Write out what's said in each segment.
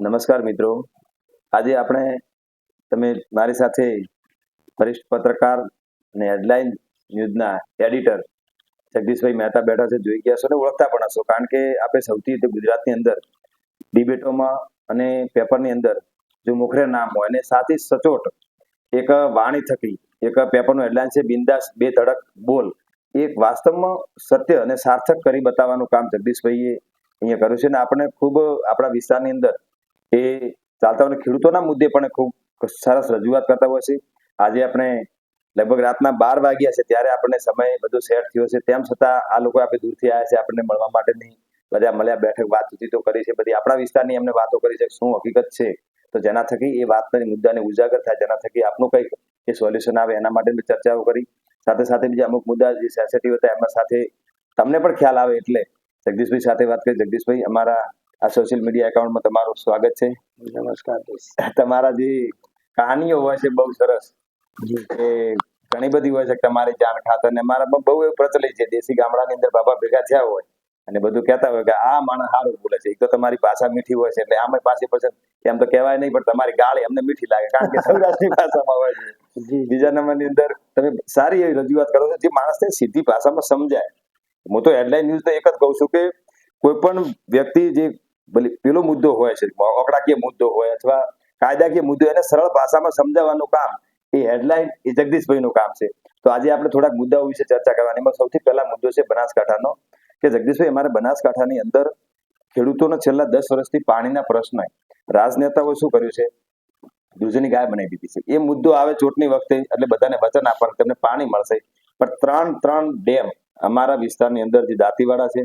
નમસ્કાર મિત્રો. આજે આપણે તમે મારી સાથે વરિષ્ઠ પત્રકાર અને હેડલાઇન ન્યૂઝના એડિટર જગદીશભાઈ મહેતા બેઠા છે. જોઈ ગયા છો ને, ઓળખતા પણ હશો. કારણ કે આપણે સૌથી રીતે ગુજરાતની અંદર ડિબેટોમાં અને પેપરની અંદર જો મોખરે નામ હોય અને સાથે સચોટ એક વાણી થકી એક પેપરનું હેડલાઇન છે, બિંદાસ બે ધડક બોલ. એક વાસ્તવમાં સત્ય અને સાર્થક કરી બતાવવાનું કામ જગદીશભાઈએ અહીંયા કર્યું છે અને આપણે ખૂબ આપણા વિસ્તારની અંદર એ ચાલતા ખેડૂતોના મુદ્દે પણ ખૂબ સરસ રજૂઆત કરતા હોય છે. આજે આપણે લગભગ રાતના બાર વાગ્યા છે ત્યારે આપણને સમય બધો સેટ થયો છે. તેમ છતાં આ લોકો આપણે દૂરથી આવ્યા છે, આપણને મળવા માટેની બધા મળ્યા બેઠક વાતચીતો કરી છે. બધી આપણા વિસ્તારની એમને વાતો કરી છે શું હકીકત છે. તો જેના થકી એ વાતની મુદ્દાને ઉજાગર થાય, જેના થકી આપનું કંઈક એ સોલ્યુશન આવે એના માટે મેં ચર્ચાઓ કરી. સાથે સાથે બીજા અમુક મુદ્દા જે સેન્સિટિવ હતા એમના સાથે તમને પણ ખ્યાલ આવે એટલે જગદીશભાઈ સાથે વાત કરી. જગદીશભાઈ, અમારા આ સોશિયલ મીડિયા એકાઉન્ટમાં તમારું સ્વાગત છે. નમસ્કાર તમારા જે કહાનીઓ હોય છે બહુ સરસ. એ ઘણી બધી હોય છે તમારી જાણ ખાતર ને મારા બહુ એવું પ્રચલિત છે. દેશી ગામડાની અંદર બાબા ભેગા થયા હોય અને બધું કહેતા હોય કે આ માણસ સારું બોલે છે. એક તો તમારી ભાષા મીઠી હોય છે એટલે આમ પાસે પછી એમ તો કહેવાય નહીં પણ તમારી ગાળી અમને મીઠી લાગે કારણ કે સૌરાષ્ટ્રની ભાષામાં હોય છે. બીજા નંબરની અંદર તમે સારી એવી રજૂઆત કરો છો જે માણસને સીધી ભાષામાં સમજાય. હું તો હેડલાઇન ન્યૂઝ તો એક જ કહું છું કે કોઈ પણ વ્યક્તિ જે પેલો મુદ્દો હોય છે, ઓકડાકીય મુદ્દો હોય અથવા કાયદાકીય મુદ્દો એને સરળ ભાષામાં સમજાવવાનું કામ એ હેડલાઇન એ જગદીશભાઈનું કામ છે. તો આજે આપણે થોડાક મુદ્દાઓ વિશે ચર્ચા કરવાની. એમાં સૌથી પહેલા મુદ્દો છે બનાસકાંઠાનો, કે જગદીશભાઈ, અમારે બનાસકાંઠાની અંદર ખેડૂતોનો છેલ્લા દસ વર્ષથી પાણીના પ્રશ્ન રાજનેતાઓએ શું કર્યું છે? દૂધની ગાય બનાવી દીધી છે. એ મુદ્દો આવે ચૂંટણી વખતે, એટલે બધાને વચન આપવાનું, તમને પાણી મળશે. પણ ત્રણ ત્રણ ડેમ અમારા વિસ્તારની અંદર જે દાંતીવાડા છે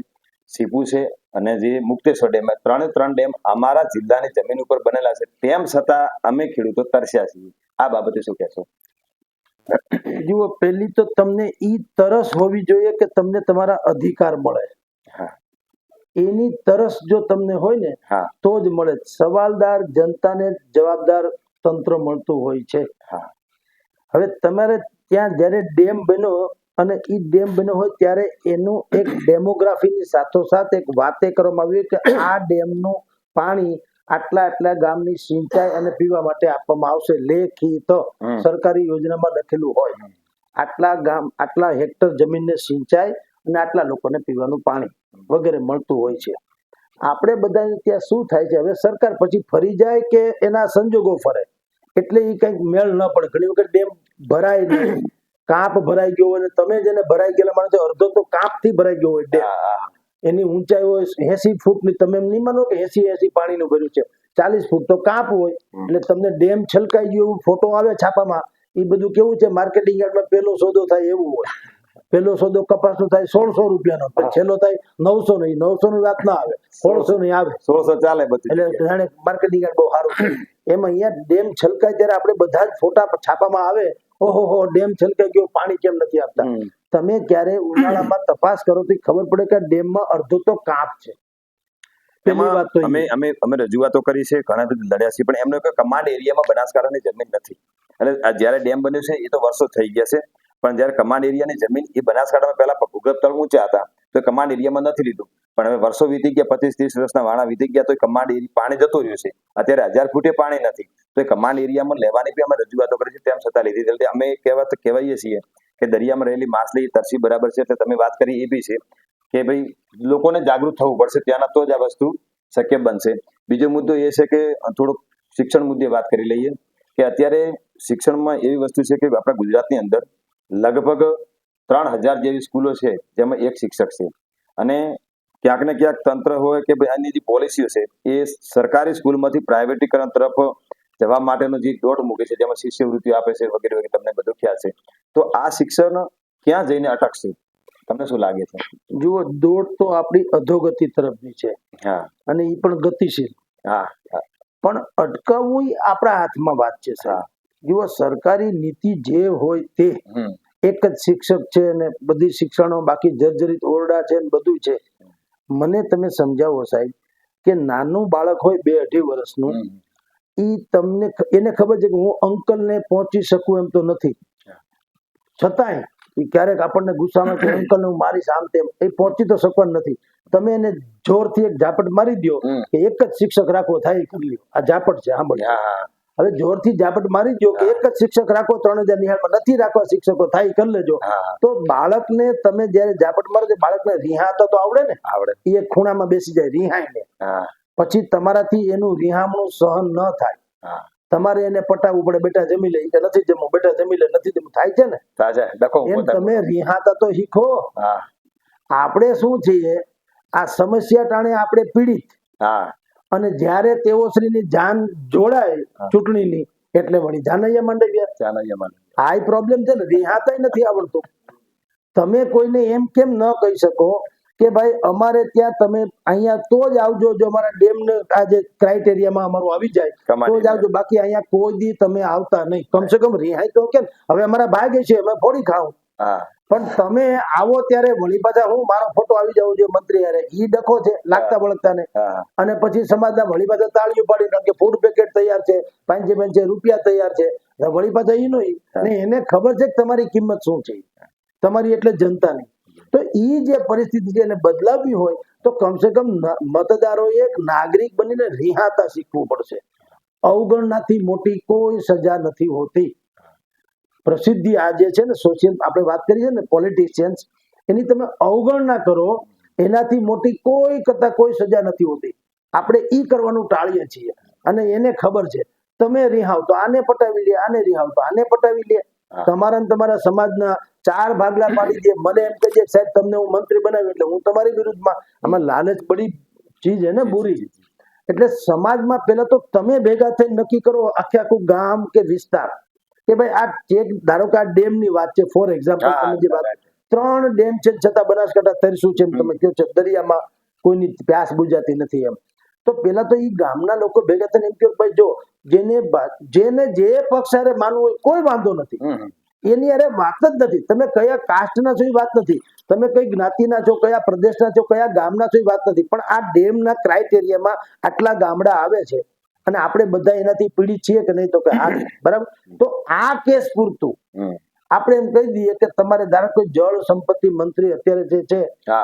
સીપુ છે અને જે મુક્તેશ્વર ડેમ એ ત્રણે ત્રણ ડેમ અમારા જિલ્લાની જમીન ઉપર બનેલા છે. તેમ છતાં અમે ખેડૂતો તરસ્યા છીએ. આ બાબતે શું કહેશો? જુઓ પહેલી તો તમને ઈ તરસ હોવી જોઈએ કે તમને તમારા અધિકાર મળે. એની તરસ જો તમને હોય ને તો જ મળે. સવાલદાર જનતાને જવાબદાર તંત્ર મળતું હોય છે. હવે તમારે ત્યાં જ્યારે ડેમ બન્યો અને એ ડેમ બન્યો હોય ત્યારે એનું એક ડેમોગ્રાફીની સાથોસાથ એક વાતે કરવામાં આવી કે આ ડેમનું પાણી આટલા આટલા ગામની સિંચાઈ અને પીવા માટે આપવામાં આવશે. લેખિત સરકારી યોજનામાં લખેલું હોય. આટલા ગામ આટલા હેક્ટર જમીનને સિંચાઈ અને આટલા લોકોને પીવાનું પાણી વગેરે મળતું હોય છે. આપણે બધા ત્યાં શું થાય છે? હવે સરકાર પછી ફરી જાય કે એના સંજોગો ફરે. એટલે એ કંઈક મેળ ન પડે. ઘણી વખત ડેમ ભરાય નહીં. કાંપ ભરાઈ ગયો હોય અને તમે જેને ભરાઈ ગયેલા માણસો અડધો તો કાંપથી ભરાઈ ગયો હોય ડેમ. એની ઊંચાઈ હોય એસી ફૂટની તમે એમ નહીં માનો કે એસી એસી પાણીનું ભર્યું છે. ચાલીસ ફૂટ તો કાપ હોય એટલે તમને ડેમ છલકાઈ ગયો એવું ફોટો આવે છાપામાં એ બધું કેવું છે? માર્કેટિંગ યાર્ડમાં પેલો સોદો થાય એવું હોય. પેલો સોદો કપાસનો થાય સોળસો રૂપિયાનો પણ છેલ્લો થાય નવસો નહીં. નવસો ની વાત ના આવે સોળસો નહીં આવે. સોળસો ચાલે બધું એટલે જાણે માર્કેટિંગ યાર્ડ બહુ સારું એમાં અહીંયા ડેમ છલકાય ત્યારે આપણે બધા જ ફોટા છાપામાં આવે ઓહો હો ડેમ છલકાઈ ગયો પાણી કેમ નથી આપતા? તમે ક્યારે ઉનાળામાં તપાસ કરો તો ખબર પડે કે ડેમમાં અડધો તો કાપ છે. અમે અમે અમે રજૂઆતો કરી છે ઘણા બધા લડ્યા છે પણ એમનો કમાન્ડ એરિયામાં બનાસકાંઠાની જમીન નથી. અને જયારે જ્યારે ડેમ બન્યો છે એ તો વર્ષો થઈ ગયા છે પણ જ્યારે કમાન્ડ એરિયાની જમીન એ બનાસકાંઠામાં પહેલા ભૂગર્ભ તળ ઊંચા હતા. તો કમાન્ડ એરિયામાં નથી લીધું. પણ હવે વર્ષો વીતી ગયા, પચીસ ત્રીસ વર્ષના વાણા વીતી ગયા, તો કમાન્ડ એરિયા પાણી જતું રહ્યું છે. અત્યારે હજાર ફૂટે પાણી નથી. તો એ કમાન્ડ એરિયામાં લેવાની બી અમે રજૂઆતો કરી છે, તેમ છતાં લીધી એટલે અમે કહેવા કહેવાઈએ છીએ કે દરિયામાં રહેલી માછલી, તરસી બરાબર છે, એટલે તમે વાત કરી એ બી છે કે ભાઈ લોકોને જાગૃત થવું પડશે. ત્યાંના તો જ આ વસ્તુ શક્ય બનશે. બીજો મુદ્દો એ છે કે થોડુંક શિક્ષણ મુદ્દે વાત કરી લઈએ કે અત્યારે શિક્ષણમાં એવી વસ્તુ છે કે આપણા ગુજરાતની અંદર લગભગ ત્રણ હજાર જેવી સ્કૂલો છે જેમાં એક શિક્ષક છે. અને ક્યાંક ને ક્યાંક તંત્ર હોય કે ભાઈ આની જે પોલિસીઓ છે એ સરકારી સ્કૂલમાંથી પ્રાઇવેટીકરણ તરફ જવા માટેનો જે દોટ મૂકે છે જેમાં શિષ્યવૃત્તિઓ આપે છે વગેરે વગેરે તમને બધું ખ્યાલ છે. તો આ શિક્ષણ ક્યાં જઈને અટકશે? તમને શું લાગે છે? જુઓ દોડ તો આપણી અધોગતિ તરફની છે. હા. અને એ પણ ગતિશીલ. હા હા. પણ અટકાવવું આપણા હાથમાં વાત છે સાહેબ. જુઓ સરકારી નીતિ જે હોય તે એક જ શિક્ષક છે અને બધી શિક્ષણો બાકી જર્જરિત ઓરડા છે ને બધું છે. મને તમે સમજાવો સાહેબ કે નાનું બાળક હોય બે અઢી વર્ષનું. ઈ તમને એને ખબર છે કે હું અંકલને પહોંચી શકું એમ તો નથી. છતાંય ક્યારેક આપણને ગુસ્સામાં કે અંકલ હું મારી આમ તેમ. એ પહોંચી તો શકવાનું નથી. તમે એને જોરથી એક ઝાપટ મારી દો કે એક જ શિક્ષક રાખવો થાય કરી લ્યો. આ ઝાપટ છે સાંભળ્યા હવે જોરથી ઝાપટ મારી જો કે એક જ શિક્ષક રાખો ત્રણ હજાર નિહાળમાં નથી રાખવા શિક્ષકો થાય કરી લેજો. તો બાળકને તમે જયારે ઝાપટ મારો બાળકને રિહાતા તો આવડે ને? આવડે. એ ખૂણામાં બેસી જાય હા. પછી તમારાથી એનું રિહામણું સહન ન થાય. હા. તમારે એને પટાવવું પડે બેટા જમી લે. કે નથી જમવું બેટા જમી લે નથી જમવું. થાય છે ને? એમ તમે રિહાતા તો શીખો. હા. આપણે શું છીએ? આ સમસ્યા ટાણે આપણે પીડિત. હા. અને જ્યારે તેઓ શ્રીની જાન જોડાય ચૂંટણીની એટલે વળી જાનૈયા માંડવ્યા. જાનૈયા યમન આ પ્રોબ્લેમ છે ને રિહાતાય નથી આવડતું. તમે કોઈને એમ કેમ ન કહી શકો કે ભાઈ અમારે ત્યાં તમે અહીંયા તો જ આવજો જો અમારા ડેમ આ જે ક્રાઇટેરિયામાં અમારું આવી જાય તો જ આવજો. બાકી અહીંયા કોઈ દી તમે આવતા નહીં. કમસે કમ રિહાય તો કેમ હવે અમારા ભાગે છે અમે ફોડી ખાવ હા. પણ તમે આવો ત્યારે વળી પાછા હું મારો ફોટો આવી જવો જોઈએ મંત્રી હારે. ઈ ડખો છે લાગતા વળગતા ને અને પછી સમાજના વળી પાછા તાળીઓ પાડી કે ફૂડ પેકેટ તૈયાર છે પાંચે પાંચે રૂપિયા તૈયાર છે. વળી પાછા ઈ નહીં ને એને ખબર છે કે તમારી કિંમત શું છે તમારી એટલે જનતાની તો ઈ જે પરિસ્થિતિ છે એને બદલાવી હોય તો કમસે કમ મતદારો એક નાગરિક બનીને રિહાતા શીખવું પડશે. અવગણનાથી મોટી કોઈ સજા નથી હોતી. પ્રસિદ્ધિ આ જે છે ને સોશિયલ આપણે વાત કરીએ ને પોલિટિશિયન્સ એની તમે અવગણના કરો એનાથી મોટી કોઈ કરતા કોઈ સજા નથી હોતી. આપણે ઈ કરવાનું ટાળીએ છીએ. અને એને ખબર છે તમે રિહાવ તો આને પટાવી લે આને રિહાવ તો આને પટાવી લે. તમારા તમારા સમાજના ચાર ભાગલા પાડી દે મને એમ કહીએ સાહેબ તમને હું મંત્રી બનાવી એટલે હું તમારી વિરુદ્ધમાં આમાં લાલચ બડી ચીજ હે ને બુરી એટલે સમાજમાં પહેલા તો તમે ભેગા થઈને નક્કી કરો આખે આખું ગામ કે વિસ્તાર. કે ભાઈ આ ચેક ધારો કે આ ડેમની વાત છે ફોર એક્ઝામ્પલ તમે જે વાત ત્રણ ડેમ છે છતાં બનાસકાંઠા તરશું છે એમ તમે કહો છો દરિયામાં કોઈની પ્યાસ બુજાતી નથી એમ. તો પેલા તો એ ગામના લોકો ભેગા થઈને એમ કહ્યું ભાઈ જો જેને જેને જે પક્ષ અરે માનવું હોય કોઈ વાંધો નથી. એની અરે વાત જ નથી. તમે કયા કાસ્ટના છો એ વાત નથી. તમે કઈ જ્ઞાતિના છો કયા પ્રદેશના છો કયા ગામના છો એ વાત નથી. પણ આ ડેમના ક્રાઇટેરિયામાં આટલા ગામડા આવે છે. અને આપણે બધા એનાથી પીડિત છીએ કે નહીં તો કે આ બરાબર? તો આ કેસ પૂરતું. આપણે એમ કહી દઈએ કે તમારે ધારો કે જળ સંપત્તિ મંત્રી અત્યારે જે છે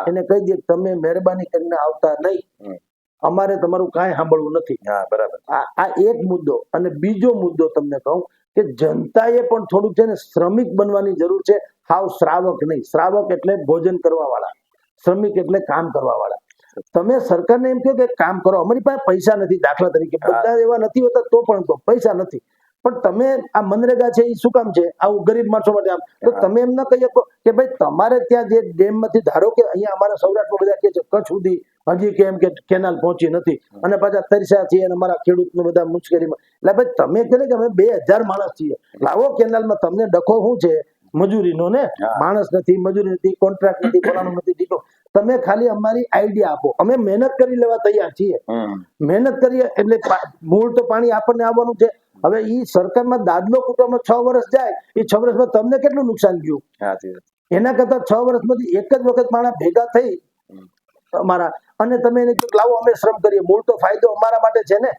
એને કહી દઈએ તમે મહેરબાની કરીને આવતા નહીં. અમારે તમારું કાંઈ સાંભળવું નથી. હા બરાબર. આ એક મુદ્દો અને બીજો મુદ્દો તમને કહું કે જનતાએ પણ થોડુંક છે ને શ્રમિક બનવાની જરૂર છે. હાવ શ્રાવક નહીં. શ્રાવક એટલે ભોજન કરવા વાળા શ્રમિક એટલે કામ કરવા વાળા તમે સરકારને એમ કહો કે કામ કરો અમારી પાસે પૈસા નથી દાખલા તરીકે. બધા એવા નથી હોતા તો પણ તો પૈસા નથી. પણ તમે આ મનરેગા છે એ શું કામ છે? આવું ગરીબ માણસો માટે આમ. તો તમે એમ ના કહી શકો કે ભાઈ તમારે ત્યાં જે ડેમમાંથી ધારો કે અહીંયા અમારા સૌરાષ્ટ્રમાં બધા કે છે કચ્છ સુધી હજી કેમ કે કેનાલ પહોંચી નથી. અને પાછા તરસ્યા છીએ અને અમારા ખેડૂતને બધા મુશ્કેલીમાં. એટલે ભાઈ તમે કહે કે અમે બે હજાર માણસ છીએ. લાવો કેનાલમાં તમને ડખો શું છે? મજૂરીનો ને? માણસ નથી મજૂરી નથી કોન્ટ્રાક્ટ નથી ફલાણું નથી ઢીકણું. તમે ખાલી અમારી આઈડિયા આપો. અમે મહેનત કરી લેવા તૈયાર છીએ. મહેનત કરીએ એટલે મૂળ તો પાણી આપણને આવવાનું છે. હવે ઈ સરકારમાં દાદલો કુટુંબમાં છ વર્ષ જાય એ છ વર્ષમાં તમને કેટલું નુકસાન ગયું એના કરતા છ વર્ષમાંથી એક જ વખત માણસ ભેગા થઈ અમારા અને તમે એને લાવો અમે શ્રમ કરીએ. મૂળ તો ફાયદો અમારા માટે છે ને?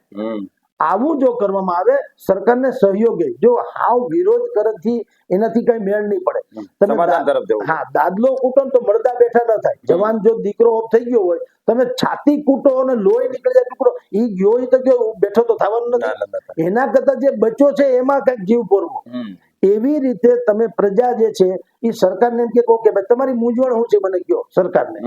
આવું જો કરવામાં આવે સરકારને સહયોગે જો હાવ વિરોધ કરવાથી એનાથી કઈ મેળ નહીં પડે. તમે હા દાદલો કૂટો તો મળતા બેઠા ન થાય. જવાન જો દીકરો ઓફ થઈ ગયો હોય તમે છાતી કૂટો અને લોહી નીકળી જાય ટુકડો એ ગયો તો ગયો બેઠો તો થવાનું. નથી. એના કરતા જે બચ્યો છે એમાં કંઈક જીવ પૂરવો. એવી રીતે તમે પ્રજા જે છે એ સરકારને એમ કે કહો કે ભાઈ તમારી મૂંઝવણ શું છે મને કયો સરકારને?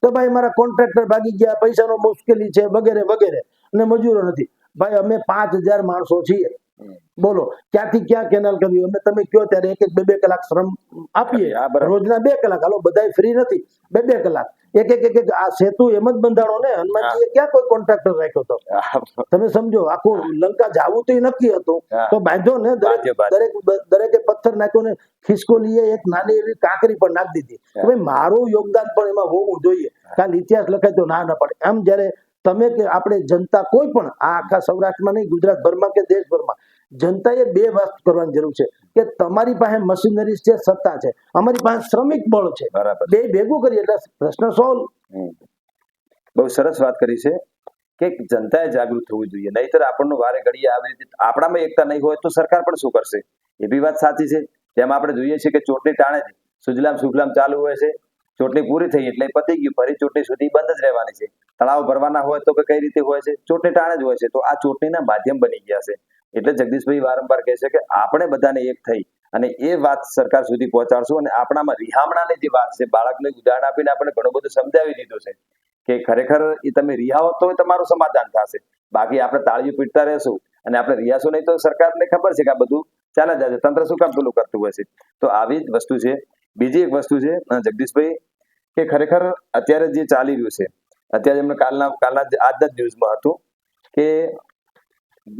તો ભાઈ મારા કોન્ટ્રાક્ટર ભાગી ગયા પૈસાનો મુશ્કેલી છે વગેરે વગેરે અને મજૂરો નથી. ભાઈ અમે પાંચ હજાર માણસો છીએ. બોલો ક્યાંથી ક્યાં કેનાલ કરવી અમે તમે કયો ત્યારે એક એક બે બે કલાક શ્રમ આપીએ. રોજના બે કલાક. હાલો બધાય ફ્રી નથી. બે બે કલાક. એક એક એક આ સેતુ એમ જ બંધાણો ને. હનુમાનજી ક્યાં કોઈ કોન્ટ્રાક્ટર રાખ્યો હતો? તમે સમજો આખું લંકા જાવું તો નક્કી હતું. તો બાંધો ને દરેક. દરેક પથ્થર નાખ્યો ને ખિસકોલીએ એક નાની એવી કાંકરી પણ નાખી દીધી. ભાઈ મારું યોગદાન પણ એમાં હોવું જોઈએ. કાલ ઇતિહાસ લખાય તો ના ના પડે. આમ જ્યારે તમે કે આપણે જનતા કોઈ પણ આ આખા સૌરાષ્ટ્રમાં નહીં ગુજરાતભરમાં કે દેશભરમાં જનતાએ બે વાત કરવાની જરૂર છે. કે તમારી પાસે મશીનરી છે સત્તા છે. અમારી પાસે શ્રમિક બળ છે. બે ભેગું કરીએ એટલે પ્રશ્ન સોલ્વ બહુ સરસ વાત કરી છે કે જનતાએ જાગૃત થવું જોઈએ. નહીતર આપણને વારે ઘડીએ આવી રીતે આપણામાં એકતા નહીં હોય તો સરકાર પણ શું કરશે? એ બી વાત સાચી છે. જેમ આપણે જોઈએ છીએ કે ચોટની ટાણે સુજલામ સુફલામ ચાલુ હોય છે. ચૂંટણી પૂરી થઈ એટલે પતી ગયું. ફરી ચૂંટણી સુધી બંધ જ રહેવાની છે. તળાવ ભરવાના હોય તો કઈ રીતે હોય છે? ચૂંટણી ટાણે જ હોય છે. તો આ ચૂંટણીના માધ્યમ બની ગયા છે. એટલે જગદીશભાઈ વારંવાર કહે છે કે આપણે બધાને એક થઈ અને એ વાત સરકાર સુધી પહોંચાડશું અને આપણામાં રિહામણાની જે વાત છે, બાળકને ઉદાહરણ આપીને આપણે ઘણું બધું સમજાવી દીધું છે કે ખરેખર એ તમે રિહાવો તો તમારું સમાધાન થશે. બાકી આપણે તાળીઓ પીટતા રહેશું અને આપણે રિયાશું નહીં તો સરકારને ખબર છે કે આ બધું ચાલે જાય તંત્ર શું કામ પેલું કરતું હોય છે? તો આવી જ વસ્તુ છે. બીજી એક વસ્તુ છે જગદીશભાઈ, કે ખરેખર અત્યારે જે ચાલી રહ્યું છે, અત્યારે એમને કાલના કાલના આજના જ ન્યૂઝમાં હતું કે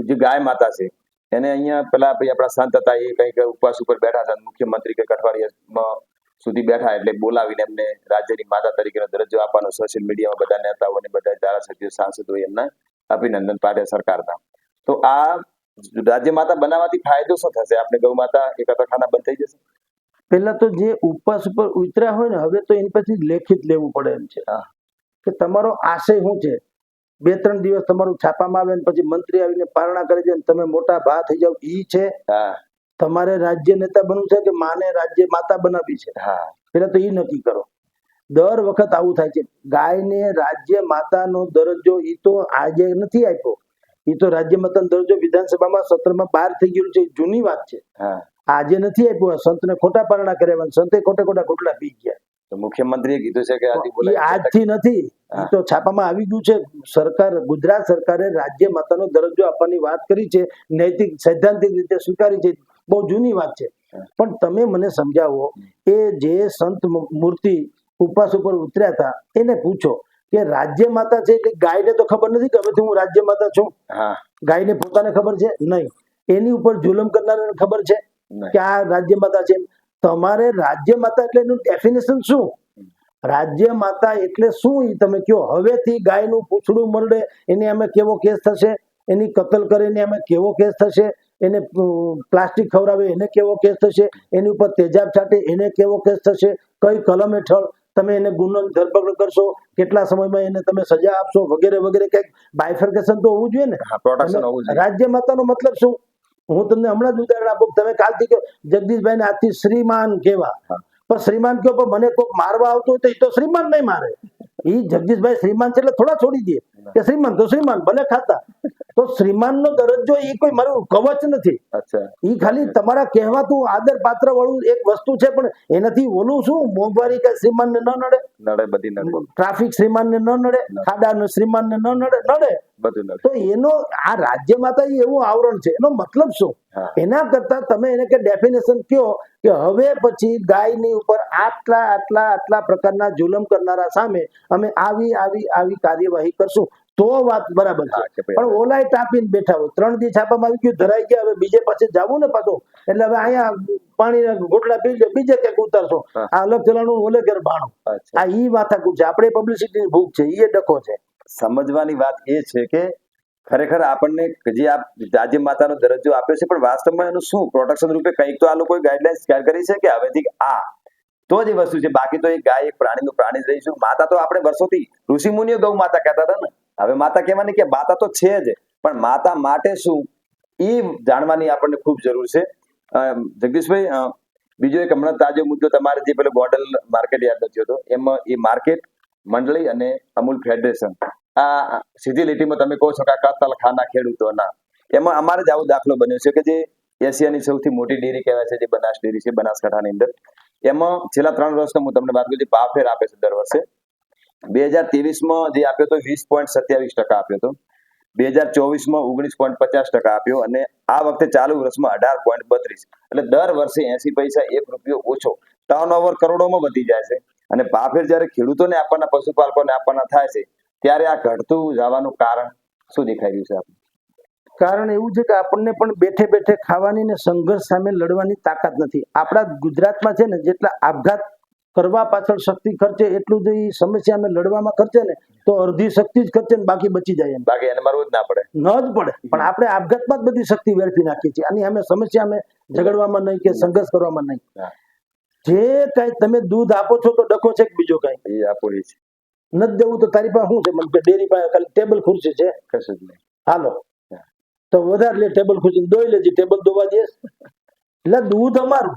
જે ગાય માતા છે, એને અહીંયા પેલા આપણા સંત હતા એ કંઈક ઉપવાસ ઉપર બેઠા હતા મુખ્યમંત્રી કે કઠવાડિયા સુધી બેઠા એટલે બોલાવીને એમને રાજ્યની માતા તરીકેનો દરજ્જો આપવાનો સોશિયલ મીડિયામાં બધા નેતાઓને, બધા ધારાસભ્યો સાંસદો એમને અભિનંદન પાઠવ્યા સરકારના. તો આ રાજ્ય માતા બનાવવાથી ફાયદો શું થશે? આપણે ગૌ માતા એ ખાના બંધ થઈ જશે? પેલા તો જે ઉપવાસ ઉપર ઉતર્યા હોય ને હવે તો એની પછી લેખિત લેવું પડે એમ છે. કે તમારો આશય શું છે? બે ત્રણ દિવસ તમારું છાપામાં આવે ને પછી મંત્રી આવીને પારણા કરે છે તમે મોટા ભા થઈ જાવ ઈ છે. તમારે રાજ્ય નેતા બનવું છે કે માને રાજ્ય માતા બનાવી છે? હા. પેલા તો ઈ નક્કી કરો. દર વખત આવું થાય છે. ગાયને રાજ્ય માતાનો દરજ્જો એ તો આજે નથી આપ્યો. એ તો રાજ્ય માતાનો દરજ્જો વિધાનસભામાં સત્રમાં બાર થઈ ગયું છે. જૂની વાત છે. હા. આજે નથી આપ્યું. સંતને ખોટા પારણા કર્યા સંતે ખોટા ખોટા ખોટલા પી ગયા. તો મુખ્યમંત્રીએ કીધું છે કે આજથી નથી. તો છાપામાં આવી ગયું છે. સરકાર ગુજરાત સરકારે રાજ્ય માતાનો દરજ્જો આપવાની વાત કરી છે. નૈતિક સૈદ્ધાંતિક રીતે સ્વીકારી છે. બહુ જૂની વાત છે. પણ તમે મને સમજાવો એ જે સંત મૂર્તિ ઉપવાસ ઉપર ઉતર્યા હતા એને પૂછો કે રાજ્ય માતા છે એટલે ગાયને તો ખબર નથી કે હવેથી હું રાજ્ય માતા છું? હા. ગાયને પોતાને ખબર છે? નહીં. એની ઉપર જુલમ કરનારને ખબર છે. કે આ રાજ્ય માતા છે? તમારે રાજ્ય માતા એટલે એનું ડેફિનેશન શું? રાજ્ય માતા એટલે શું એ તમે કયો હવેથી ગાયનું પૂંછડું મરડે એને અમે કેવો કેસ થશે? એની કતલ કરીને અમે કેવો કેસ થશે? એને પ્લાસ્ટિક ખવડાવે એને કેવો કેસ થશે? એની ઉપર તેજાબ છાંટે એને કેવો કેસ થશે? કઈ કલમ હેઠળ તમે એને ગુનો ધરપકડ કરશો? કેટલા સમયમાં એને તમે સજા આપશો? વગેરે વગેરે કંઈક બાયફર્કેશન તો હોવું જોઈએ ને? રાજ્ય માતાનો મતલબ શું? હું તમને હમણાં જ ઉદાહરણ આપું તમે કાલથી કહો જગદીશભાઈ આજથી શ્રીમાન કેવા પણ શ્રીમાન કયો પણ મને કોઈક મારવા આવતો હોય તો એ તો શ્રીમાન નહીં મારે. એ જગદીશભાઈ શ્રીમાન છે એટલે થોડા છોડી દે. કે શ્રીમાન તો શ્રીમાન ભલે ખાતા. તો શ્રીમાન નો દરજ્જો એ કોઈ મારું કવચ નથી. અચ્છા. ઈ ખાલી તમારા કહેવાતું આદર પાત્ર વાળું એક વસ્તુ છે પણ એનાથી ઓલું શું? મોંઘવારી કઈ શ્રીમાન ને ન નડે? નડે બધી ટ્રાફિક શ્રીમાન ને ન નડે ખાડા શ્રીમાન ને ન નડે? નડે. બધું તો એનો આ રાજ્ય માતા એવું આવરણ છે. એનો મતલબ શું? એના કરતા તમે એને કે ડેફિનેશન કયો કે હવે પછી ગાયની ઉપર આટલા આટલા આટલા પ્રકારના જુલમ કરનારા સામે અમે આવી આવી આવી કાર્યવાહી કરશું. તો વાત બરાબર છે. પણ ઓલાય ટાપીને બેઠા હોય. ત્રણ દી છાપામાં આવી ગયું ધરાઈ ગયા હવે બીજે પાસે જવું ને પાછો? એટલે હવે અહીંયા પાણી ગોટલા પી બીજે ક્યાંક ઉતારશો. આ અલગ ચલાણું ઓલે ઘેર ભાણું. આ ઈ માથાકૂટ છે. આપણે પબ્લિસિટીની ભૂખ છે. એ ડખો છે. સમજવાની વાત એ છે કે ખરેખર આપણને જે આ રાજ્ય માતાનો દરજ્જો આપ્યો છે, પણ વાસ્તવમાં એનું શું? પ્રોટેક્શન રૂપે કંઈક તો આ લોકોએ ગાઈડલાઇન્સ શેર કરી છે કે હવેથી આ? તો જ વસ્તુ છે. બાકી તો એ ગાય એક પ્રાણીનું પ્રાણી જ રહીશું માતા તો આપણે વર્ષોથી ઋષિ મુનિઓ ગૌ માતા કહેતા હતા ને. હવે માતા કહેવાની કે માતા તો છે જ. પણ માતા માટે શું? એ જાણવાની આપણને ખૂબ જરૂર છે. જગદીશભાઈ બીજો એક હમણાં તાજો મુદ્દો તમારે જે પેલો ગોડલ માર્કેટ યાદ નથી હતો. એમાં એ માર્કેટ મંડળી અને અમૂલ ફેડરેશન આ સીધી લીટીમાં તમે કહો છો કે આ કતલખાના ખેડૂતોના. એમાં અમારે જ આવો દાખલો બન્યો છે કે જે એશિયાની સૌથી મોટી ડેરી કહેવાય છે, જે બનાસ ડેરી છે, બનાસકાંઠાની અંદર. એમાં છેલ્લા ત્રણ વર્ષનો હું તમને વાત કરું જે આપે છે દર વર્ષે. બે હજાર ત્રેવીસમાં જે આપ્યો હતો, વીસ પોઈન્ટ સત્યાવીસ ટકા આપ્યો હતો. બે હજાર ચોવીસમાં ઓગણીસ પોઈન્ટ પચાસ ટકા આપ્યો અને આ વખતે ચાલુ વર્ષમાં અઢાર પોઈન્ટ બત્રીસ. એટલે દર વર્ષે એસી પૈસા એક રૂપિયો ઓછો. ટર્ન ઓવર કરોડોમાં વધી જાય છે. અને પાફેર જ્યારે ખેડૂતોને આપવાના, પશુપાલકોને આપવાના થાય છે ત્યારે આ ઘટતું જવાનું કારણ શું દેખાઈ રહ્યું છે આપણે કારણ એવું છે કે આપણને પણ બેઠે બેઠે ખાવાની ને સંઘર્ષ સામે લડવાની તાકાત નથી. આપણા ગુજરાતમાં છે ને જેટલા આપઘાત કરવા પાછળ શક્તિ ખર્ચે એટલું જ સમસ્યા અમે લડવામાં ખર્ચે ને તો અડધી શક્તિ જ ખર્ચે ને બાકી બચી જાય એમ. બાકી એને મારવું જ ના પડે. ન જ પડે. પણ આપણે આપઘાતમાં જ બધી શક્તિ વેડફી નાખીએ છીએ. અને અમે સમસ્યા અમે ઝઘડવામાં નહીં કે સંઘર્ષ કરવામાં નહીં. જે કઈ તમે દૂધ આપો છો તો ડખો છે કે બીજો કઈ? એ આપોડી છે. નથી દેવું તો તારી પાસે શું છે? મને કે ડેરી પાસે ખાલી ટેબલ ખુરશી છે. કશું જ નહીં. હાલો. તો વધારે લે ટેબલ ખુરશી દોઈ લેજે ટેબલ દોવા દે એટલે દૂધ અમારું.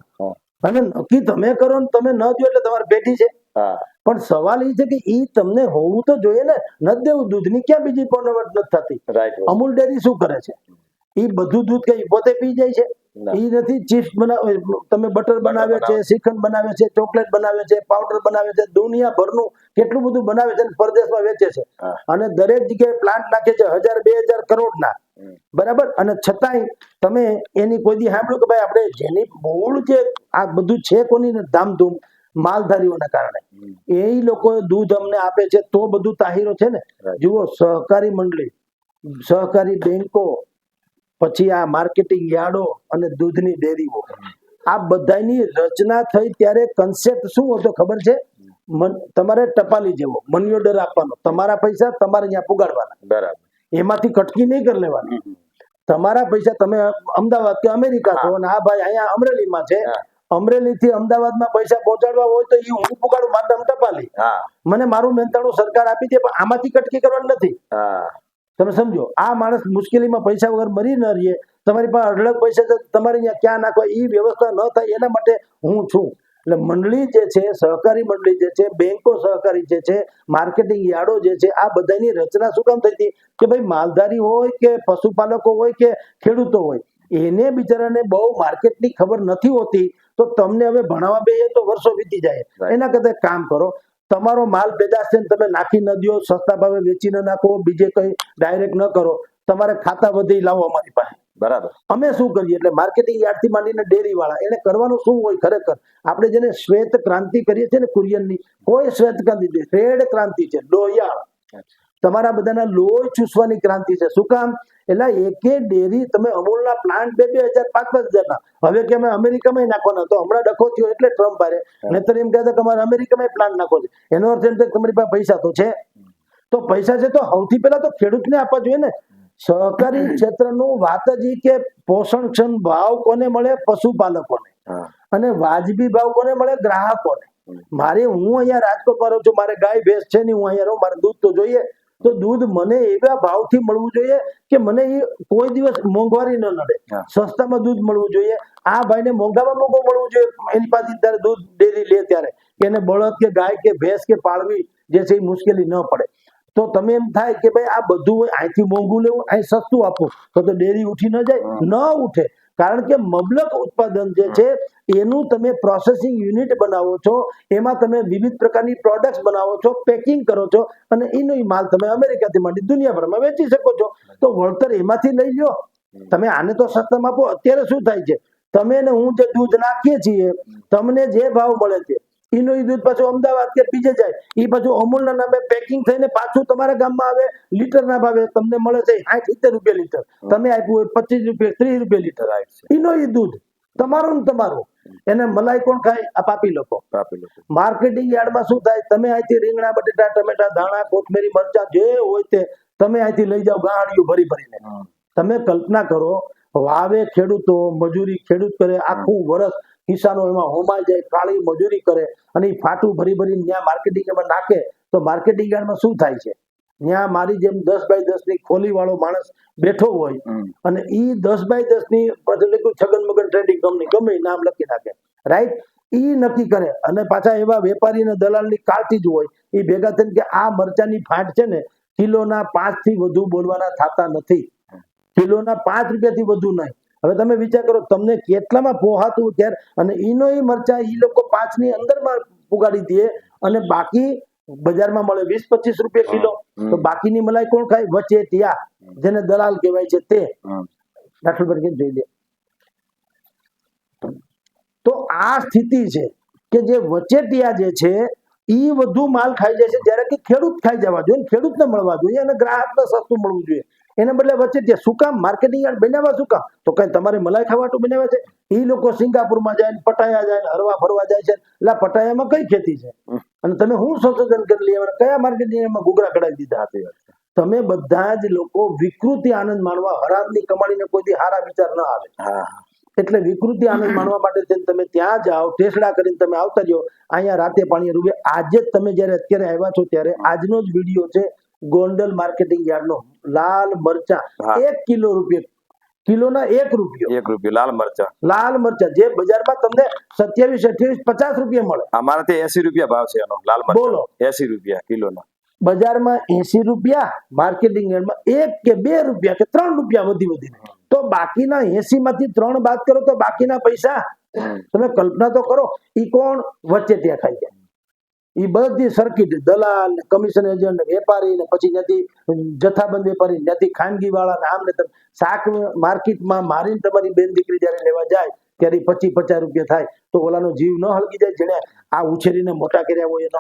અને નક્કી તમે કરો ને તમે ન દો એટલે તમારે પેઢી છે. હા. પણ સવાલ એ છે કે એ તમને હોવું તો જોઈએ ને. નથી દેવું દૂધની ક્યાં બીજી પણ નથી થતી? અમૂલ ડેરી શું કરે છે? એ બધું દૂધ કઈ પોતે પી જાય છે? ના. એ નથી ચિપ્સ બનાવે તમે બટર બનાવે છે શ્રીખંડ બનાવે છે ચોકલેટ બનાવે છે પાવડર બનાવે છે દુનિયાભરનું કેટલું બધું બનાવે છે અને પરદેશમાં વેચે છે. અને દરેક જગ્યાએ પ્લાન્ટ નાખે છે હજાર બે હજાર કરોડના. બરાબર? અને છતાંય તમે એની કોઈ દી સાંભળ્યું કે ભાઈ આપણે જેની મૂળ જે આ બધું છે કોની ને ધામધૂમ માલધારીઓના કારણે. એ લોકો દૂધ અમને આપે છે તો બધું તાહીરો છે ને. જુઓ સહકારી મંડળી સહકારી બેંકો પછી આ માર્કેટિંગ યાર્ડો અને દૂધની ડેરીઓ. આ બધાની રચના થઈ ત્યારે કન્સેપ્ટ શું હતો ખબર છે? તમારે ટપાલી જેવો મની ઓર્ડર આપવાનો. તમારા પૈસા તમારે અહીંયા પુગાડવાના. બરાબર. એમાંથી કટકી નહીં કરી લેવાની. તમારા પૈસા તમે અમદાવાદ કે અમેરિકા છો અને આ ભાઈ અહીંયા અમરેલીમાં છે. અમરેલી થી અમદાવાદમાં પૈસા પહોંચાડવા હોય તો એ હું પુગાડું મારે ટપાલી. મને મારું મહેનતાણું સરકાર આપી દે પણ આમાંથી કટકી કરવાની નથી. તમે સમજો આ માણસ મુશ્કેલીમાં પૈસા વગર મરી ન રહીએ. તમારી પાસે અઢળક પૈસા છે તમારે અહીંયા ક્યાં નાખવા? એ વ્યવસ્થા ન થાય એના માટે હું છું. એટલે મંડળી જે છે સહકારી મંડળી જે છે બેંકો સહકારી જે છે માર્કેટિંગ યાર્ડો જે છે આ બધાની રચના શું કામ થઈ હતી? કે ભાઈ માલધારી હોય કે પશુપાલકો હોય કે ખેડૂતો હોય એને બિચારાને બહુ માર્કેટની ખબર નથી હોતી. તો તમને હવે ભણાવવા બે તો વર્ષો વીતી જાય. એના કરતા કામ કરો તમારો માલ પેદાશ છે તમે નાખી ન દો સસ્તા ભાવે વેચી ન નાખો બીજે કઈ ડાયરેક્ટ ન કરો. તમારે ખાતા વધી લાવો અમારી પાસે. બરાબર. અમે શું કરીએ? એટલે માર્કેટિંગ યાર્ડથી માંડીને ડેરી વાળા એને કરવાનું શું હોય? ખરેખર આપણે જેને શ્વેત ક્રાંતિ કરીએ છીએ ને કુરિયનની કોઈ શ્વેત ક્રાંતિ રેડ ક્રાંતિ છે. લોહિયાળ. તમારા બધાના લોહી ચૂસવાની ક્રાંતિ છે. શું કામ? એટલે એકે ડેરી તમે અમૂલના પ્લાન્ટ બે બે હજાર પાંચ પાંચ હજારના. હવે કે અમે અમેરિકામાં નાખવાના. તો હમણાં ડખો થયો એટલે ટ્રમ્પ ભારે નહીતર એમ કહેતા કે અમારે અમેરિકામાં પ્લાન્ટ નાખવો છે. એનો અર્થ એમ થાય તમારી પાસે પૈસા તો છે. તો પૈસા છે તો સૌથી પહેલા તો ખેડૂતને આપવા જોઈએ ને. સહકારી ક્ષેત્રનું વાત જ કે પોષણક્ષમ ભાવ કોને મળે? પશુપાલકોને. અને વાજબી ભાવ કોને મળે? ગ્રાહકોને. મારે હું અહીંયા રાજકોટમાં રહું છું. મારે ગાય ભેંસ છે નહીં હું અહીંયા રહું. મારે દૂધ તો જોઈએ. તો દૂધ મને એવા ભાવથી મળવું જોઈએ કે મને એ કોઈ દિવસ મોંઘવારી ન નડે. સસ્તામાં દૂધ મળવું જોઈએ. આ ભાઈને મોંઘામાં મોંઘું મળવું જોઈએ. એની પાસે ત્યારે દૂધ ડેરી લે ત્યારે કે એને બળદ કે ગાય કે ભેંસ કે પાળવી જે છે એ મુશ્કેલી ન પડે. તો તમે એમ થાય કે ભાઈ આ બધું અહીંથી મોંઘું લેવું અહીં સસ્તું આપવું તો તો ડેરી ઉઠી ન જાય ન ઉઠે. કારણ કે મબલક ઉત્પાદન જે છે એનું તમે પ્રોસેસિંગ યુનિટ બનાવો છો એમાં તમે વિવિધ પ્રકારની પ્રોડક્ટ્સ બનાવો છો પેકિંગ કરો છો અને એનો માલ તમે અમેરિકાથી માંડી દુનિયાભરમાં વેચી શકો છો. તો વળતર એમાંથી લઈ લો તમે આને તો સસ્તામાં આપો અત્યારે શું થાય છે? તમે ને હું જે દૂધ નાખીએ છીએ તમને જે ભાવ મળે છે એનું એ દૂધ પાછું અમદાવાદ કે બીજે જાય એ પાછું અમૂલના નામે પેકિંગ થઈને પાછું તમારા ગામમાં આવે લીટરના ભાવે તમને મળે છે સાઠ સિત્તેર રૂપિયા લીટર. તમે આપ્યું હોય પચીસ રૂપિયા ત્રીસ રૂપિયા લીટર આવે છે. એનો એ દૂધ તમારું ને તમારું. એને મલાઈ કોણ ખાય? આ પાપી લોકો. માર્કેટિંગ યાર્ડમાં શું થાય? તમે અહીંથી રીંગણા બટેટા ટમેટા ધાણા કોથમેરી મરચા જે હોય તે તમે અહીંથી લઈ જાઓ ગાડીઓ ભરી ભરીને. તમે કલ્પના કરો વાવે ખેડૂતો મજૂરી ખેડૂત કરે આખું વર્ષ કિસાનો એમાં હોમાઈ જાય કાળી મજૂરી કરે અને એ ફાટું ભરી ભરીને ત્યાં માર્કેટિંગમાં નાખે તો માર્કેટિંગ યાર્ડમાં શું થાય છે? ત્યાં મારી જેમ દસ બાય દસની ખોલી વાળો માણસ બેઠો હોય અને એ દસ બાય દસની લખ્યું છગન મગન ટ્રેડિંગ કંપની ગમે નામ લખી નાખે. રાઈટ ઈ નક્કી કરે. અને પાછા એવા વેપારી અને દલાલની કાળથી જ હોય. એ ભેગા થઈને કે આ મરચાની ફાટ છે ને કિલોના પાંચથી વધુ બોલવાના થતા નથી. કિલોના પાંચ રૂપિયાથી વધુ નહીં. હવે તમે વિચાર કરો તમને કેટલામાં પોહાતું ત્યારે અને ઈનો ઈ મરચા ઈ લોકો પાંચની અંદરમાં પુગાડી દે અને બાકી બજારમાં મળે વીસ પચીસ રૂપિયા કિલો. તો બાકીની મલાઈ કોણ ખાય? વચ્ચે ત્યાં જેને દલાલ કહેવાય છે તે. દાખલ તરીકે જોઈ લે. તો આ સ્થિતિ છે કે જે વચેટિયા જે છે ઈ વધુ માલ ખાઈ જાય છે જ્યારે કે ખેડૂત ખાઈ જવા જોઈએ ને ખેડૂતને મળવા જોઈએ અને ગ્રાહકને સસ્તું મળવું જોઈએ. એના બદલે વચેટિયા શું કામ માર્કેટિંગ યાર્ડ બનાવવા શું કામ તો કઈ તમારે મલાઈ ખાવાટું બનાવ્યા છે? એ લોકો સિંગાપુરમાં જાય ને પટાયા જાય ને હરવા ફરવા જાય છે એટલે પટાયામાં કઈ ખેતી છે? અને તમે હું સંશોધન કરી લઈએ કયા માર્કેટિંગ યાર્ડમાં ગુગરા કઢાવી દીધા હતા તમે બધા જ લોકો વિકૃતિ આનંદ માણવા હરામની કમાણીને કોઈથી હારા વિચાર ન આવે. એટલે વિકૃતિ આનંદ માણવા માટે થઈને તમે ત્યાં જાઓ ઠેસડા કરીને તમે આવતા જાઓ અહીંયા રાતે પાણી રૂપે આજે જ તમે જ્યારે અત્યારે આવ્યા છો ત્યારે આજનો જ વીડિયો છે ગોંડલ માર્કેટિંગ યાર્ડનો લાલ મરચા. એક કિલો રૂપિયા. કિલોના એક રૂપિયો. એક રૂપિયો લાલ મરચા. લાલ મરચા. જે બજારમાં તમને સત્યાવીસ અઠ્યાવીસ પચાસ રૂપિયા મળે. અમારે તે એસી રૂપિયા ભાવ છે એનો લાલ મરચા. બોલો. એસી રૂપિયા કિલોનો. બજારમાં એસી રૂપિયા માર્કેટિંગ યાર્ડમાં એક કે બે રૂપિયા કે ત્રણ રૂપિયા વધી વધીને. તો બાકીના એસી માંથી ત્રણ બાદ કરો તો બાકીના પૈસા. તમે કલ્પના તો કરો ઈ કોણ વચ્ચે ત્યાં ખાઈ જાય. ઈ બધી સર્કિટ, દલાલ, કમિશન એજન્ટ, વેપારી ને પછી નથી જથ્થાબંધ વેપારી નથી ખાનગી વાળા આમ ને શાક માર્કેટમાં મારીને તમારી બેન દીકરી જયારે લેવા જાય, ત્યારે પચીસ પચાસ રૂપિયા થાય. તો ઓલાનો જીવ ન હલકી જાય જેને આ ઉછેરીને મોટા કર્યા હોય એનો.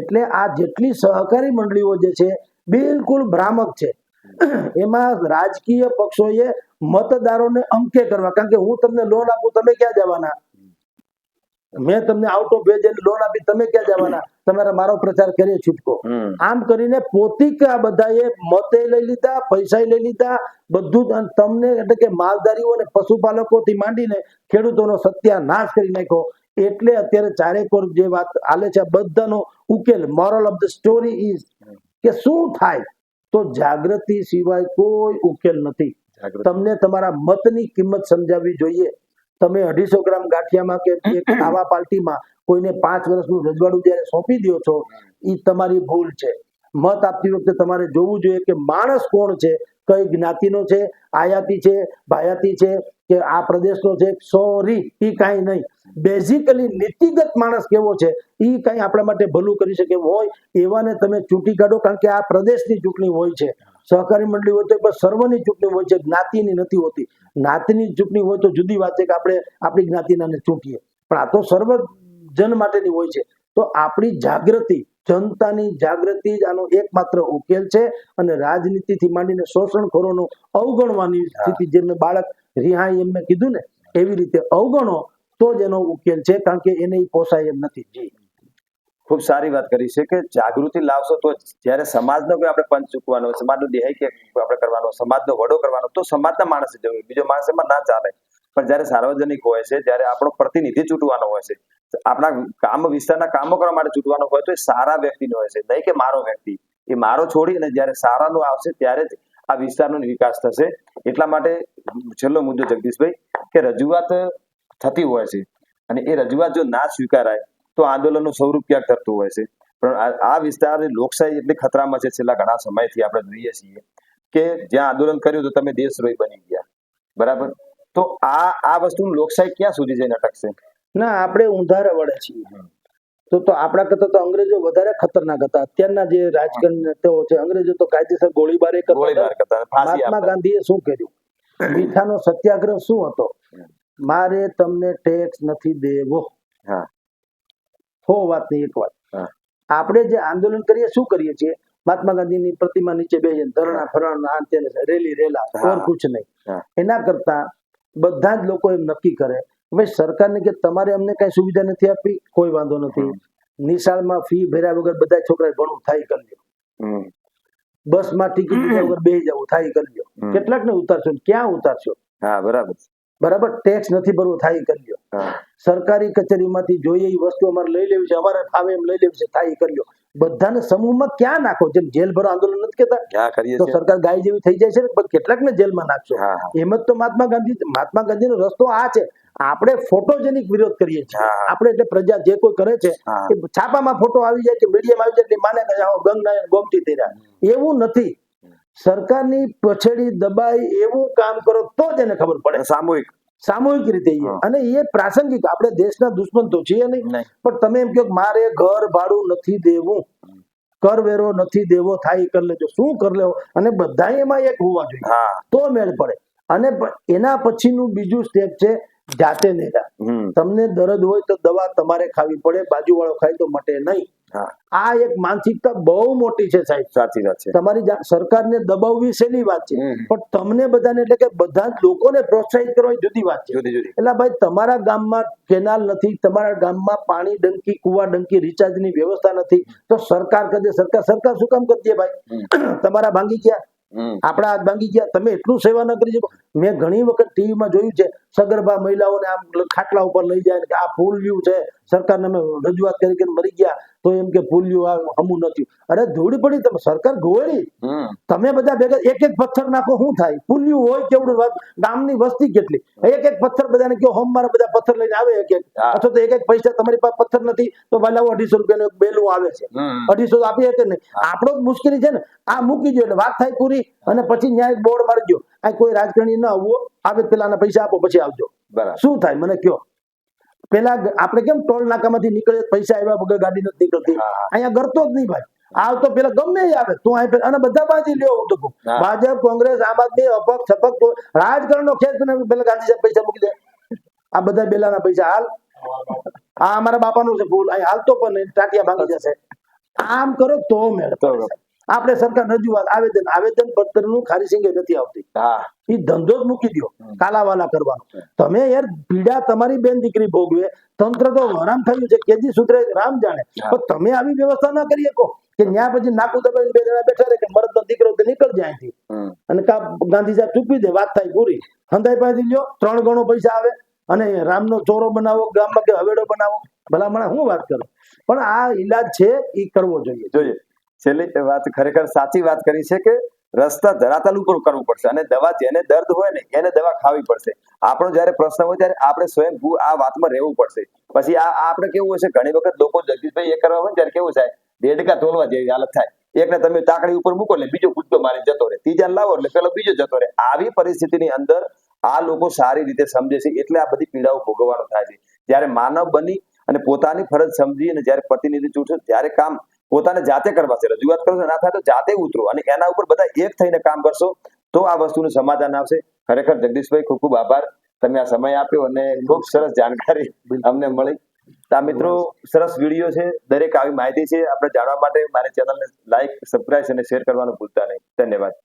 એટલે આ જેટલી સહકારી મંડળીઓ જે છે, બિલકુલ ભ્રામક છે. એમાં રાજકીય પક્ષોએ મતદારોને અંકે કરવા. કારણ કે હું તમને લોન આપું, તમે ક્યાં જવાના? મેં તમને આઉટ ઓફ વેજ લોન આપી તમે ક્યાં જવાના? તમારે મારો પ્રચાર કરીએ છૂટકો. આમ કરીને પોતિક આ બધાએ મતે લઈ લીધા પૈસા લઈ લીધા બધું અને તમને એટલે કે માલધારીઓ અને પશુપાલકોથી માંડીને ખેડૂતોનો સત્યાનાશ કરી નાખ્યો. એટલે અત્યારે ચારેકોર જે વાત હાલે છે બધાનો ઉકેલ moral of the story is કે શું થાય? તો જાગૃતિ સિવાય કોઈ ઉકેલ નથી. તમને તમારા મતની કિંમત સમજાવવી જોઈએ. તમે અઢીસો ગ્રામ ગાંઠિયામાં કે આવા પાર્ટીમાં કોઈને પાંચ વર્ષનું રજવાડું જ્યારે સોંપી દો છો એ તમારી ભૂલ છે. મત આપતી વખતે તમારે જોવું જોઈએ કે માણસ કોણ છે કઈ જ્ઞાતિનો છે આયાતી છે ભાયાતી છે કે આ પ્રદેશનો છે. સોરી એ કાંઈ નહીં. બેઝિકલી નીતિગત માણસ કેવો છે એ કાંઈ આપણા માટે ભલું કરી શકે હોય એવાને તમે ચૂંટી કાઢો કારણ કે આ પ્રદેશની ચૂંટણી હોય છે. સહકારી મંડળી હોય તો બસ સર્વની ચૂંટણી હોય છે જ્ઞાતિની નથી હોતી. જ્ઞાતિની ચૂંટણી હોય તો જુદી વાત છે કે આપણે આપણી જ્ઞાતિનાને ચૂંટીએ. પણ આ તો સર્વજન માટેની હોય છે. તો આપણી જાગૃતિ જનતાની જાગૃતિ જ આનો એકમાત્ર ઉકેલ છે અને રાજનીતિથી માંડીને શોષણખોરોનો અવગણવાની સ્થિતિ જે મેં બાળક રિહાઈ એમ મેં કીધું ને એવી રીતે અવગણો તો જ એનો ઉકેલ છે કારણ કે એને પોસાય એમ નથી. જી. ખૂબ સારી વાત કરી છે કે જાગૃતિ લાવશો તો જ્યારે સમાજનો કોઈ આપણે પંચ ચૂકવાનો સમાજનો દેહાય કે આપણે કરવાનો સમાજનો વડો કરવાનો તો સમાજના માણસે જવું બીજો માણસ એમાં ના ચાલે. પણ જ્યારે સાર્વજનિક હોય છે, જ્યારે આપણો પ્રતિનિધિ ચૂંટવાનો હોય છે, આપણા કામ વિસ્તારના કામો કરવા માટે ચૂંટવાનો હોય તો એ સારા વ્યક્તિનો હોય છે. નહીં કે મારો વ્યક્તિ. એ મારો છોડી અને જ્યારે સારાનો આવશે ત્યારે જ આ વિસ્તારનો વિકાસ થશે. એટલા માટે છેલ્લો મુદ્દો જગદીશભાઈ, કે રજૂઆત થતી હોય છે અને એ રજૂઆત જો ના સ્વીકારાય તો આંદોલનનું સ્વરૂપ ક્યાંક હોય છે. પણ આ- વિસ્તારની લોકશાહી એટલી ખતરામાં છે છેલ્લા ઘણા સમયથી આપણે જોઈએ છીએ કે જ્યાં આંદોલન કર્યું તો તમે દેશદ્રોહી બની ગયા. બરાબર? તો આ આ વસ્તુ લોકશાહી ક્યાં સુધી જઈને અટકશે? ના આપણે ઊંધા વળે છીએ. તો તો આપણા કરતા તો અંગ્રેજો વધારે ખતરનાક હતા. અત્યારના જે રાજકારણીઓ છે અંગ્રેજો તો કાયદેસર ગોળીબારે. કરતા મહાત્મા ગાંધીએ શું કર્યું? મીઠાનો સત્યાગ્રહ શું હતો? મારે તમને ટેક્સ નથી દેવો. હા વાત નહીં એક વાત. આપણે જે આંદોલન કરીએ શું કરીએ છીએ? મહાત્મા ગાંધીની પ્રતિમા નીચે બે ધરણા ફરણા આ રેલી રેલા. ઓર કુછ નહીં? એના કરતા બધા જ લોકો એમ નક્કી કરે ભાઈ સરકારને કે તમારે અમને કઈ સુવિધા નથી આપી કોઈ વાંધો નથી. નિશાળમાં ફી ભર્યા વગર બધા છોકરા ભણવું થાય કરી લ્યો. બસમાં ટિકિટ વગર બે જવું થાય કરી લ્યો. કેટલાક ને ઉતારશો ક્યાં ઉતારશો? હા બરાબર. બરાબર? ટેક્સ નથી ભરવો થાય કરી સરકારી કચેરીમાંથી જોઈએ એ વસ્તુ અમારે લઈ લેવી છે અમારે ફાવે એમ લઈ લેવી છે થાય કરી બધાને સમૂહમાં ક્યાં નાખો? જેમ જેલ ભરો આંદોલન નથી કેતા તો સરકાર ગાય જેવી થઈ જાય છે ને પણ કેટલાક ને જેલમાં નાખશો? એમ જ તો મહાત્મા ગાંધી મહાત્મા ગાંધીનો રસ્તો આ છે. આપણે ફોટોજેનિક વિરોધ કરીએ છીએ. આપણે એટલે પ્રજા જે કોઈ કરે છે. એ છાપામાં ફોટો આવી જાય કે મીડિયામાં આવી જાય એટલે માને કે ગંગ ગંગા ગોમતી થઈ રહ્યા એવું નથી. સરકારની પછેડી દબાઈ એવું કામ કરો તો જ એને ખબર પડે. સામૂહિક. સામૂહિક રીતે અને એ પ્રાસંગિક. આપણે દેશના દુશ્મન તો છીએ નહીં. પણ તમે એમ કહો મારે ઘર ભાડું નથી દેવું. કરવેરો નથી દેવો થાય કર લેજો. શું કરી લેવો? અને બધા એમાં એક હોવા જોઈએ. તો મેળ પડે. અને એના પછીનું બીજું સ્ટેપ છે જાતે નેતા તમને દર્દ હોય તો દવા તમારે ખાવી પડે બાજુવાળો ખાય તો મટે નહીં. આ એક માનસિકતા બહુ મોટી છે સાહેબ. સાચી વાત છે. તમારી સરકારને દબાવવી શેની વાત છે? પણ તમને બધાને એટલે કે બધા જ લોકોને પ્રોત્સાહિત કરવા જુદી વાત છે. જુદી જુદી. એટલે ભાઈ તમારા ગામમાં કેનાલ નથી તમારા ગામમાં પાણી ડંકી કુવા ડંકી રિચાર્જની વ્યવસ્થા નથી તો સરકાર કરે સરકાર સરકાર શું કામ કરતી ભાઈ? તમારા ભાંગી ગયા. આપણા હાથ ભાંગી ગયા. તમે એટલું સેવા ન કરી શકો. મેં ઘણી વખત ટીવીમાં જોયું છે સગર્ભા મહિલાઓને આમ ખાટલા ઉપર લઈ જાય કે આ ફૂલ્યું છે. સરકારને અમે રજૂઆત કરી કે મરી ગયા તો એમ કે ફૂલ્યું આ હમું નથી. અરે ધૂળ પડી તમે સરકાર ગોળી તમે બધા ભેગા એક એક પથ્થર નાખો શું થાય? પુલ્યું હોય કેવડું વાત ગામની વસ્તી કેટલી? એક એક પથ્થર બધાને કયો હોમ મારા બધા પથ્થર લઈને આવે એક એક. અથવા તો એક એક પૈસા તમારી પાસે પથ્થર નથી તો ભાઈ લાવો અઢીસો રૂપિયાનું બેલું આવે છે. અઢીસો આપીએ કે નહીં? આપણો જ મુશ્કેલી છે ને. આ મૂકી દો એટલે વાત થાય પૂરી અને પછી ન્યાય બોર્ડ મારી દો આ કોઈ રાજકારણી ન આવવો આવે પેલાના પૈસા આપો પછી આવજો. શું થાય? મને કયો પેલા આપણે કેમ ટોલ નાકામાંથી નીકળે પૈસા આવ્યા વગર ગાડી નથી નીકળતી. અહીંયા ગરતો જ નહીં ભાઈ. આવતો પેલા ગમે આવે તું અહીં અને બધા બાજી લ્યો હું તો ભાજપ કોંગ્રેસ આમ આદમી અપક્ષ છપક રાજકારણ રાજકારણનો ને પેલા ગાંધી સાહેબ પૈસા મૂકી દે. આ બધા બેલાના પૈસા હાલ. આ અમારા બાપાનું છે ફૂલ. અહીં હાલતો પણ નહીં, ટાટિયા ભાંગી જશે. આમ કરો તો મેળ. આપણે સરકાર રજૂઆત આવેદન આવેદન પત્રનું ખારી સિંગે નથી આવતી. હા. એ ધંધો જ મૂકી દો કાલાવાલા કરવાનો. તમે યાર પીડા તમારી બેન દીકરી ભોગવે તંત્ર તો હરામ થયું છે કેજી સૂત્રે રામ જાણે. પણ તમે આવી વ્યવસ્થા ના કરી શકો કે ન્યા પછી નાકું દબાવીને બે જણા બેઠા રહે કે મરદ નો દીકરો તો નીકળ જાય અહીંથી. અને કા ગાંધી સાહેબ ચૂકવી દે વાત થાય પૂરી. હંધાઈ પાસેથી લ્યો ત્રણ ગણો પૈસા આવે અને રામનો ચોરો બનાવો ગામમાં કે હવેડો બનાવો. ભલામણ હું વાત કરું? પણ આ ઈલાજ છે એ કરવો જોઈએ. જોઈએ. છેલ્લી વાત ખરેખર સાચી વાત કરી છે કે રસ્તા ધરાતલ ઉપર કરવું પડશે અને દવા જેને દર્દ હોય ને એને દવા ખાવી પડશે. આપણો જયારે પ્રશ્ન હોય ત્યારે આપણે સ્વયં આ વાતમાં રહેવું પડશે. પછી આ આપણે કેવું હશે? ઘણી વખત લોકો જગદીશભાઈ એ કરવા હોય ત્યારે કેવું થાય? દેડકા તોલવા જેવી હાલત થાય. એકને તમે તાકડી ઉપર મૂકો એટલે બીજો કૂદકો મારી જતો રહે. ત્રીજા લાવો એટલે પેલો બીજો જતો રહે. આવી પરિસ્થિતિની અંદર આ લોકો સારી રીતે સમજે છે એટલે આ બધી પીડાઓ ભોગવવાનો થાય છે. જયારે માનવ બની અને પોતાની ફરજ સમજી અને જયારે પ્રતિનિધિ ચૂંટશે, ત્યારે કામ પોતાને જાતે કરવા છે. રજૂઆત કરશો ના થાય તો જાતે ઉતરો અને એના ઉપર બધા એક થઈને કામ કરશો તો આ વસ્તુનું સમાધાન આવશે. ખરેખર જગદીશભાઈ ખૂબ ખૂબ આભાર. તમે આ સમય આપ્યો અને ખૂબ સરસ જાણકારી અમને મળી. તો આ મિત્રો સરસ વીડિયો છે. દરેક આવી માહિતી છે. આપણે જાણવા માટે મારી ચેનલને લાઈક સબસ્ક્રાઇબ અને શેર કરવાનું ભૂલતા નહીં. ધન્યવાદ.